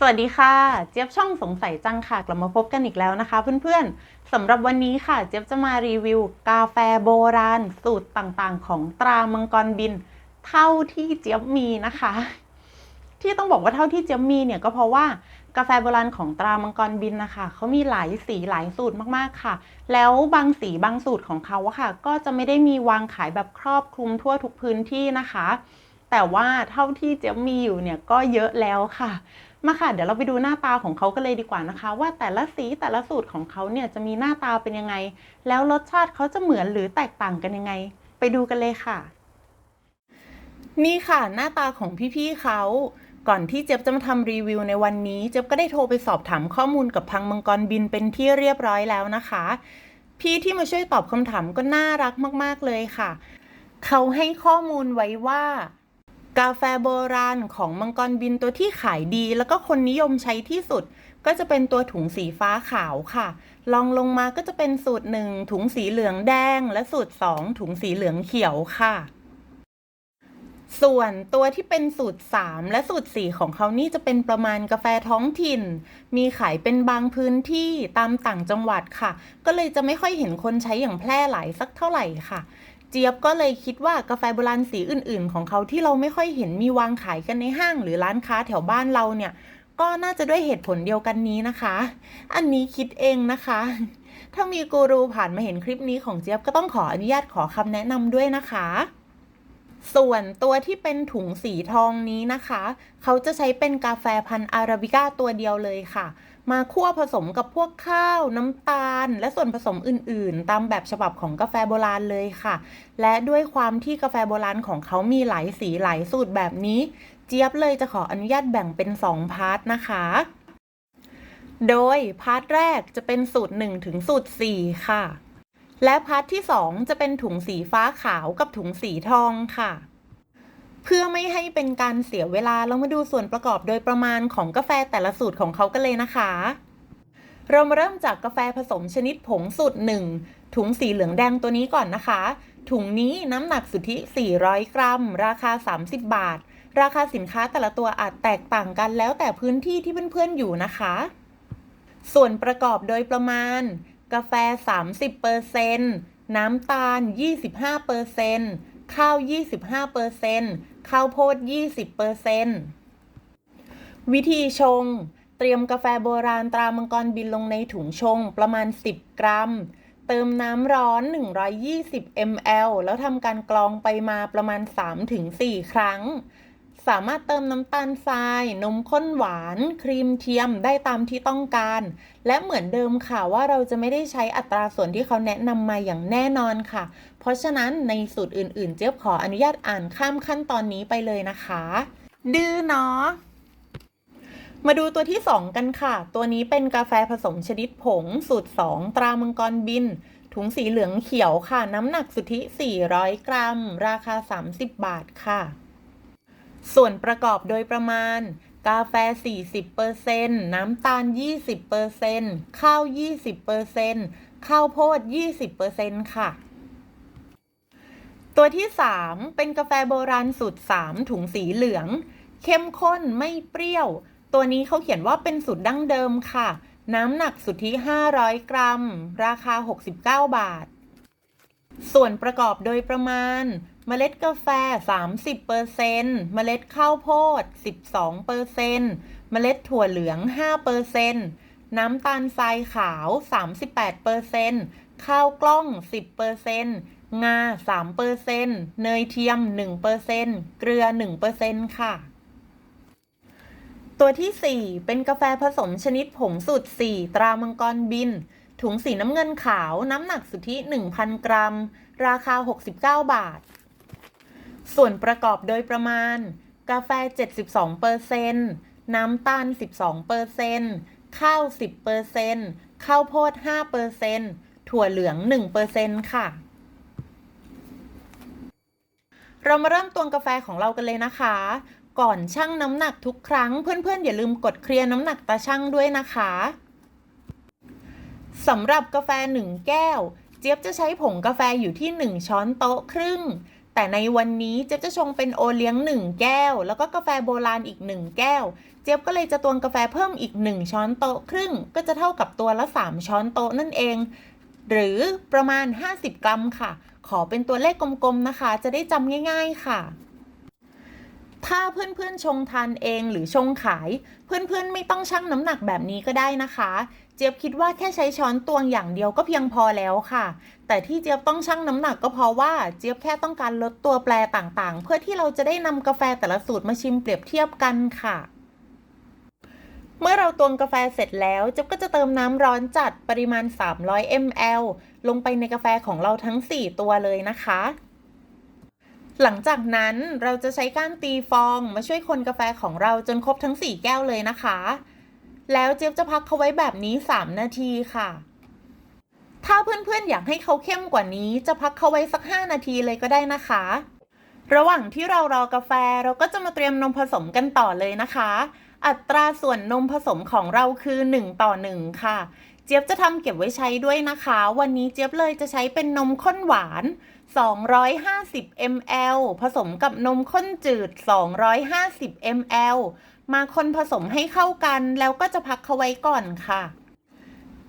สวัสดีค่ะ เจี๊ยบช่องสงสัยจังค่ะกลับมาพบกันอีกแล้วนะคะเพื่อนๆสำหรับวันนี้ค่ะ เจี๊ยบจะมารีวิว กาแฟโบราณ สูตรต่างๆ ของตรามังกรบิน เท่าที่เจี๊ยบมีนะคะ ที่ต้องบอกว่าเท่าที่เจี๊ยบมีเนี่ยก็เพราะว่ากาแฟโบราณของตรามังกรบินนะคะเขามีหลายสีหลายสูตรมากๆค่ะ แล้วบางสีบางสูตรของเขาอะค่ะ ก็จะไม่ได้มีวางขายแบบครอบคลุมทั่วทุกพื้นที่นะคะ แต่ว่าเท่าที่เจี๊ยบมีอยู่เนี่ยก็เยอะแล้วค่ะ มาค่ะ เดี๋ยวเราไปดูหน้าตาของเขากันเลยดีกว่านะคะ ว่าแต่ละสีแต่ละสูตรของเขาเนี่ยจะมีหน้าตาเป็นยังไง แล้วรสชาติเขาจะเหมือนหรือแตกต่างกันยังไง ไปดูกันเลยค่ะ นี่ค่ะหน้าตาของพี่ๆเขาก่อนที่เจ๊ยบจะมาทำรีวิวในวันนี้ เจ๊ยบก็ได้โทรไปสอบถามข้อมูลกับทางมังกรบินเป็นที่เรียบร้อยแล้วนะคะ พี่ที่มาช่วยตอบคำถามก็น่ารักมากๆเลยค่ะ เขาให้ข้อมูลไว้ว่า กาแฟโบราณของมังกรบินตัวที่ขายดี แล้วก็คนนิยมใช้ที่สุด ก็จะเป็นตัวถุงสีฟ้าขาวค่ะ ลองลงมาก็จะเป็นสูตรหนึ่งถุงสีเหลืองแดง และสูตรสองถุงสีเหลืองเขียวค่ะ ส่วนตัวที่เป็นสูตร 3 และสูตร 4 ของเขานี่จะเป็นประมาณกาแฟท้องถิ่น มีขายเป็นบางพื้นที่ตามต่างจังหวัดค่ะ ก็เลยจะไม่ค่อยเห็นคนใช้อย่างแพร่หลายสักเท่าไหร่ค่ะ เจี๊ยบก็เลยคิดว่ากาแฟโบราณสีอื่น ๆ ของเขาที่เราไม่ค่อยเห็นมีวางขายกันในห้างหรือร้านค้าแถวบ้านเราเนี่ย ก็น่าจะด้วยเหตุผลเดียวกันนี้นะคะ อันนี้คิดเองนะคะ ถ้ามีกูรูผ่านมาเห็นคลิปนี้ของเจี๊ยบก็ต้องขออนุญาตขอคำแนะนำด้วยนะคะส่วนตัวที่เป็นถุงสีทองนี้นะคะ เขาจะใช้เป็นกาแฟพันธุ์อาราบิก้าตัวเดียวเลยค่ะ มาคั่วผสมกับพวกข้าว น้ำตาล และส่วนผสมอื่น ๆ ตามแบบฉบับของกาแฟโบราณเลยค่ะ และด้วยความที่กาแฟโบราณของเขามีหลายสีหลายสูตรแบบนี้ เจี๊ยบเลยจะขออนุญาตแบ่งเป็น 2 พาร์ทนะคะโดยพาร์ทแรกจะเป็นสูตร 1 ถึงสูตร 4 ค่ะ และพาร์ทที่ 2 จะเป็นถุงสีฟ้าขาวกับถุงสีทองค่ะ พื่อไม่ให้เป็นการเสียเวลาเรามาดูส่วนประกอบโดยประมาณของกาแฟแต่ละสูตรของเขากันเลยนะคะ เรามาเริ่มจากกาแฟผสมชนิดผงสูตร1ถุงสีเหลืองแดงตัวนี้ก่อนนะคะ ถุงนี้น้ำหนักสุทธิ 400 กรัม ราคา 30 บาท ราคาสินค้าแต่ละตัวอาจแตกต่างกันแล้วแต่พื้นที่ที่เพื่อนๆอยู่นะคะ ส่วนประกอบโดยประมาณ กาแฟ 30%น้ำตาล 25% ข้าว 25%ข้าวโพด 20%วิธีชง เตรียมกาแฟโบราณตรามังกรบินลงในถุงชงประมาณ 10 กรัม เติมน้ำร้อน 120 ml แล้วทำการกรองไปมาประมาณ 3-4 ครั้ง สามารถเติมน้ำตาลทราย นมข้นหวาน ครีมเทียมได้ตามที่ต้องการ และเหมือนเดิมค่ะว่าเราจะไม่ได้ใช้อัตราส่วนที่เขาแนะนำมาอย่างแน่นอนค่ะ เพราะฉะนั้นในสูตรอื่น ๆ เจี๊ยบขออนุญาตอ่านข้ามขั้นตอนนี้ไปเลยนะคะ ดื้อเนาะมาดูตัวที่ 2 กันค่ะ ตัวนี้เป็นกาแฟผสมชนิดผง สูตร 2 ตรามังกรบิน ถุงสีเหลืองเขียวค่ะ น้ำหนักสุทธิ 400 กรัม ราคา 30 บาทค่ะ ส่วนประกอบโดยประมาณ กาแฟ 40%น้ำตาล 20%ข้าว 20%ข้าวโพด 20%ค่ะ ตัวที่ 3 เป็นกาแฟโบราณสูตร 3 ถุงสีเหลือง เข้มข้นไม่เปรี้ยว ตัวนี้เขาเขียนว่าเป็นสูตรดั้งเดิมค่ะ น้ำหนักสุทธิ 500 กรัม ราคา 69 บาท ส่วนประกอบโดยประมาณ เมล็ดกาแฟ 30%เมล็ดข้าวโพด 12%เมล็ดถั่วเหลือง 5%น้ำตาลทรายขาว 38%ข้าวกล้อง 10%งา 3%เนยเทียม 1%เกลือ 1%ค่ะตัวที่ 4 เป็นกาแฟผสมชนิดผงสูตร4 ตรามังกรบิน ถุงสีน้ำเงินขาวน้ำหนักสุทธิ 1,000 กรัม ราคา 69 บาท ส่วนประกอบโดยประมาณ กาแฟ 72%น้ำตาล 12%ข้าว 10%ข้าวโพด5%ถั่วเหลือง1%ค่ะ เรามาเริ่มตวงกาแฟของเรากันเลยนะคะ ก่อนชั่งน้ำหนักทุกครั้งเพื่อนๆ อย่าลืมกดเคลียร์น้ำหนักตาชั่งด้วยนะคะ สำหรับกาแฟ 1 แก้ว เจี๊ยบจะใช้ผงกาแฟอยู่ที่ 1 ช้อนโต๊ะครึ่งแแต่ในวันนี้เจี๊ยบจะชงเป็นโอเลี้ยง 1 แก้ว แล้วก็กาแฟโบราณอีก 1 แก้ว เจี๊ยบก็เลยจะตวงกาแฟเพิ่มอีก 1 ช้อนโต๊ะครึ่ง ก็จะเท่ากับตัวละ 3 ช้อนโต๊ะนั่นเอง หรือประมาณ 50 กรัมค่ะ ขอเป็นตัวเลขกลมๆนะคะ จะได้จำง่าย ๆค่ะถ้าเพื่อนๆชงทานเองหรือชงขาย เพื่อนๆไม่ต้องชั่งน้ำหนักแบบนี้ก็ได้นะคะ เจี๊ยบคิดว่าแค่ใช้ช้อนตวงอย่างเดียวก็เพียงพอแล้วค่ะ แต่ที่เจี๊ยบต้องชั่งน้ำหนักก็เพราะว่าเจี๊ยบแค่ต้องการลดตัวแปรต่างๆ เพื่อที่เราจะได้นำกาแฟแต่ละสูตรมาชิมเปรียบเทียบกันค่ะ เมื่อเราตวงกาแฟเสร็จแล้วเจี๊ยบก็จะเติมน้ำร้อนจัดปริมาณ 300 ml ลงไปในกาแฟของเราทั้ง 4 ตัวเลยนะคะหลังจากนั้นเราจะใช้ก้านตีฟองมาช่วยคนกาแฟของเราจนครบทั้ง 4 แก้วเลยนะคะ แล้วเจี๊ยบจะพักเขาไว้แบบนี้ 3 นาทีค่ะ ถ้าเพื่อนๆอยากให้เขาเข้มกว่านี้ จะพักเขาไว้สัก 5 นาทีเลยก็ได้นะคะ ระหว่างที่เรารอกาแฟเราก็จะมาเตรียมนมผสมกันต่อเลยนะคะ อัตราส่วนนมผสมของเราคือ 1 ต่อ 1 ค่ะ เจี๊ยบจะทำเก็บไว้ใช้ด้วยนะคะ วันนี้เจี๊ยบเลยจะใช้เป็นนมข้นหวาน 250 ml ผสมกับนมข้นจืด 250 ml มาคนผสมให้เข้ากันแล้วก็จะพักเขาไว้ก่อนค่ะ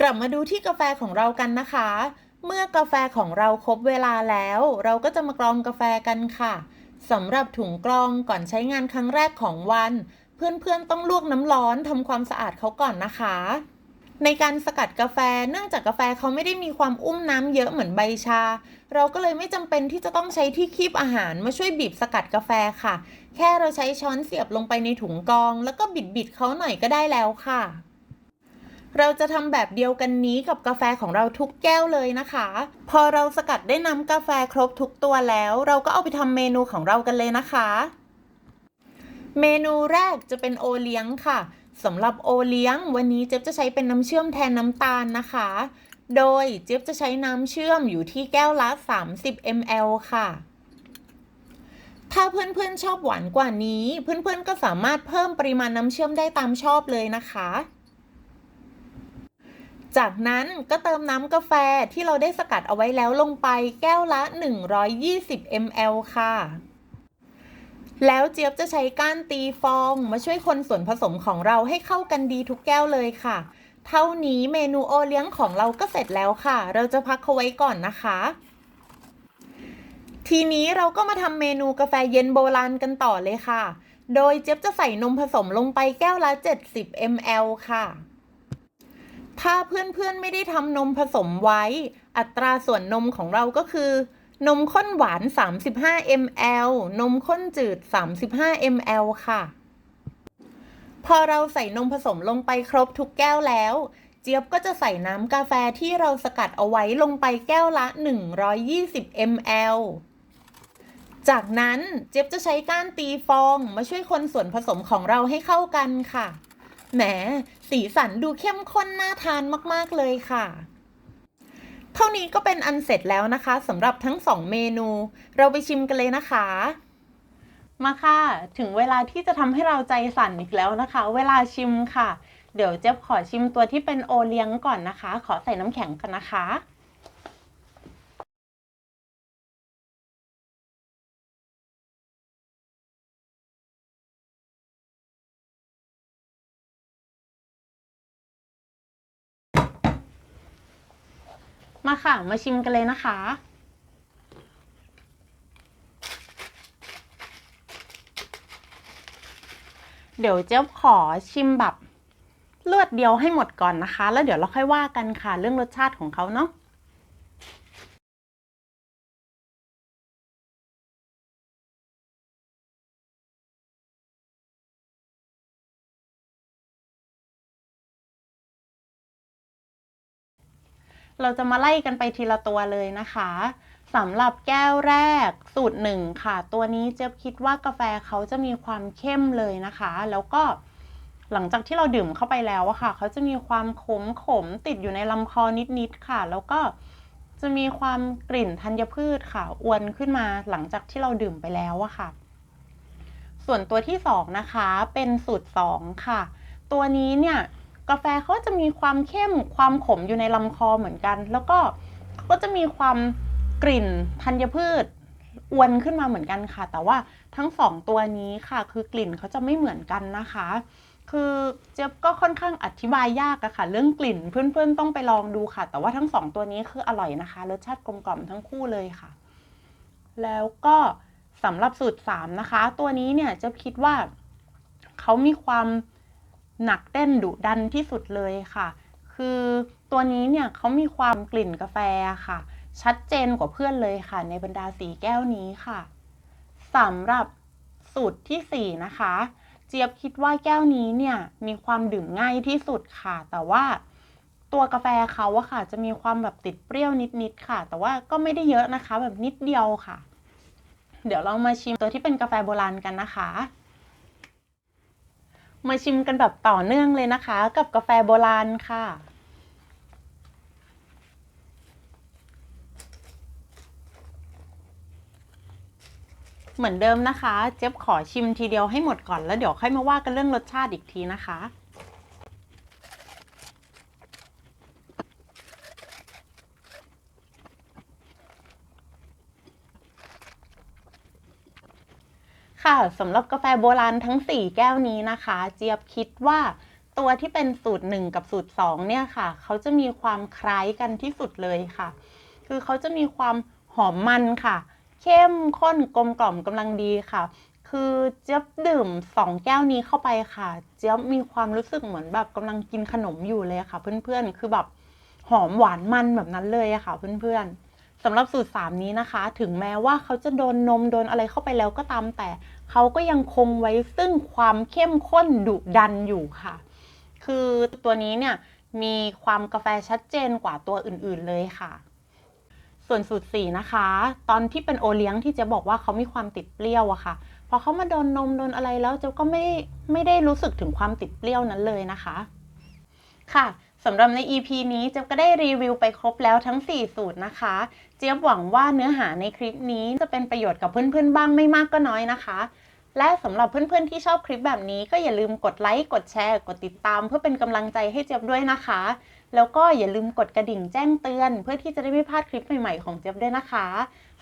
กลับมาดูที่กาแฟของเรากันนะคะ เมื่อกาแฟของเราครบเวลาแล้ว เราก็จะมากรองกาแฟกันค่ะสำหรับถุงกรองก่อนใช้งานครั้งแรกของวัน เพื่อนๆต้องลวกน้ำร้อนทำความสะอาดเขาก่อนนะคะ ในการสกัดกาแฟ เนื่องจากกาแฟเขาไม่ได้มีความอุ้มน้ำเยอะเหมือนใบชา เราก็เลยไม่จำเป็นที่จะต้องใช้ที่คีบอาหารมาช่วยบีบสกัดกาแฟค่ะ แค่เราใช้ช้อนเสียบลงไปในถุงกอง แล้วก็บิดบิดๆเขาหน่อยก็ได้แล้วค่ะ เราจะทำแบบเดียวกันนี้กับกาแฟของเราทุกแก้วเลยนะคะ พอเราสกัดได้น้ำกาแฟครบทุกตัวแล้ว เราก็เอาไปทำเมนูของเรากันเลยนะคะ เมนูแรกจะเป็นโอเลี้ยงค่ะ สำหรับโอเลี้ยง วันนี้เจ๊บจะใช้เป็นน้ำเชื่อมแทนน้ำตาลนะคะ โดยเจ๊บจะใช้น้ำเชื่อมอยู่ที่แก้วละ 30 ml ค่ะ ถ้าเพื่อนๆชอบหวานกว่านี้ เพื่อนๆก็สามารถเพิ่มปริมาณน้ำเชื่อมได้ตามชอบเลยนะคะ จากนั้นก็เติมน้ำกาแฟที่เราได้สกัดเอาไว้แล้วลงไปแก้วละ 120 ml ค่ะ แล้วเจี๊ยบจะใช้ก้านตีฟองมาช่วยคนส่วนผสมของเราให้เข้ากันดีทุกแก้วเลยค่ะ เท่านี้เมนูโอเลี้ยงของเราก็เสร็จแล้วค่ะ เราจะพักเขาไว้ก่อนนะคะ ทีนี้เราก็มาทำเมนูกาแฟเย็นโบราณกันต่อเลยค่ะ โดยเจี๊ยบจะใส่นมผสมลงไปแก้วละ 70 ml ค่ะ ถ้าเพื่อนๆไม่ได้ทำนมผสมไว้ อัตราส่วนนมของเราก็คือ นมข้นหวาน 35 ml นมข้นจืด 35 ml ค่ะ พอเราใส่นมผสมลงไปครบทุกแก้วแล้ว เจี๊ยบก็จะใส่น้ำกาแฟที่เราสกัดเอาไว้ลงไปแก้วละ 120 ml จากนั้นเจี๊ยบจะใช้ก้านตีฟองมาช่วยคนส่วนผสมของเราให้เข้ากันค่ะ แหม สีสันดูเข้มข้นน่าทานมาก ๆ เลยค่ะ ท่านี้ก็เป็นอันเสร็จแล้วนะคะสำหรับทั้งสองเมนู เราไปชิมกันเลยนะคะ มาค่ะ ถึงเวลาที่จะทำให้เราใจสั่นอีกแล้วนะคะ เวลาชิมค่ะ เดี๋ยวเจ๊ขอชิมตัวที่เป็นโอเลี้ยงก่อนนะคะ ขอใส่น้ำแข็งกันนะคะ มาค่ะ มาชิมกันเลยนะคะ เดี๋ยวเจ๊ยบขอชิมแบบเลือดเดียวให้หมดก่อนนะคะ แล้วเดี๋ยวเราค่อยว่ากันค่ะ เรื่องรสชาติของเขาเนาะ เราจะมาไล่กันไปทีละตัวเลยนะคะสำหรับแก้วแรกสูตรหนึ่งค่ะ ตัวนี้เจ๊ยบคิดว่ากาแฟเขาจะมีความเข้มเลยนะคะ แล้วก็หลังจากที่เราดื่มเข้าไปแล้วอะค่ะ เขาจะมีความขมขมติดอยู่ในลำคอนิดๆค่ะ แล้วก็จะมีความกลิ่นธัญพืชค่ะอวนขึ้นมาหลังจากที่เราดื่มไปแล้วอะค่ะ ส่วนตัวที่สองนะคะเป็นสูตรสองค่ะ ตัวนี้เนี่ย กาแฟเขาจะมีความเข้มความขมอยู่ในลำคอเหมือนกัน แล้วก็ก็จะมีความกลิ่นธัญพืชอวนขึ้นมาเหมือนกันค่ะ แต่ว่าทั้งสองตัวนี้ค่ะ คือกลิ่นเขาจะไม่เหมือนกันนะคะ คือเจี๊ยบก็ค่อนข้างอธิบายยากอะค่ะ เรื่องกลิ่นเพื่อนๆต้องไปลองดูค่ะ แต่ว่าทั้งสองตัวนี้คืออร่อยนะคะรสชาติกลมกล่อมทั้งคู่เลยค่ะ แล้วก็สำหรับสูตร3นะคะ ตัวนี้เนี่ยเจะคิดว่าเขามีความ หนักแน่นดุดันที่สุดเลยค่ะ คือตัวนี้เนี่ยเขามีความกลิ่นกาแฟค่ะ ชัดเจนกว่าเพื่อนเลยค่ะ ในบรรดาสีแก้วนี้ค่ะสำหรับสูตรที่ 4 นะคะ เจี๊ยบคิดว่าแก้วนี้เนี่ยมีความดื่มง่ายที่สุดค่ะ แต่ว่าตัวกาแฟเขาอะค่ะ จะมีความแบบติดเปรี้ยวนิดๆค่ะ แต่ว่าก็ไม่ได้เยอะนะคะ แบบนิดเดียวค่ะ เดี๋ยวเรามาชิมตัวที่เป็นกาแฟโบราณกันนะคะ มาชิมกันแบบต่อเนื่องเลยนะคะ กับกาแฟโบราณค่ะ เหมือนเดิมนะคะ เจ๊บขอชิมทีเดียวให้หมดก่อนแล้วเดี๋ยวค่อยมาว่ากันเรื่องรสชาติอีกทีนะคะ ค่ะสำหรับกาแฟโบราณทั้ง 4 แก้วนี้นะคะ เจี๊ยบคิดว่าตัวที่เป็นสูตร 1 กับสูตร 2 เนี่ยค่ะ เขาจะมีความคล้ายกันที่สุดเลยค่ะ คือเขาจะมีความหอมมันค่ะ เข้มข้นกลมกล่อมกำลังดีค่ะ คือเจี๊ยบดื่ม 2 แก้วนี้เข้าไปค่ะ เจี๊ยบมีความรู้สึกเหมือนแบบกำลังกินขนมอยู่เลยค่ะ เพื่อนๆ คือแบบหอมหวานมันแบบนั้นเลยค่ะ เพื่อนๆสำหรับสูตร 3 นี้นะคะ ถึงแม้ว่าเขาจะโดนนมโดนอะไรเข้าไปแล้วก็ตามแต่ เขาก็ยังคงไว้ซึ่งความเข้มข้นดุดันอยู่ค่ะ คือตัวนี้เนี่ยมีความกาแฟชัดเจนกว่าตัวอื่นๆเลยค่ะ ส่วนสูตรสีนะคะ ตอนที่เป็นโอเลี้ยงที่จะบอกว่าเขามีความติดเปรี้ยวอะค่ะพอเขามาโดนนมโดนอะไรแล้วเจ๊ก็ไม่ไม่ได้รู้สึกถึงความติดเปรี้ยวนั้นเลยนะคะ ค่ะสำหรับใน EP นี้เจ๊ก็ได้รีวิวไปครบแล้วทั้ง 4 สูตรนะคะ เจี๊ยบหวังว่าเนื้อหาในคลิปนี้จะเป็นประโยชน์กับเพื่อนๆบ้างไม่มากก็น้อยนะคะ และสำหรับเพื่อนๆที่ชอบคลิปแบบนี้ก็อย่าลืมกดไลค์กดแชร์ กดติดตาม เพื่อเป็นกำลังใจให้เจี๊ยบด้วยนะคะ แล้วก็อย่าลืมกดกระดิ่งแจ้งเตือน เพื่อที่จะได้ไม่พลาดคลิปใหม่ๆของเจี๊ยบด้วยนะคะ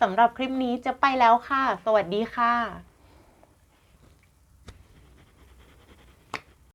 สำหรับคลิปนี้จะไปแล้วค่ะ สวัสดีค่ะ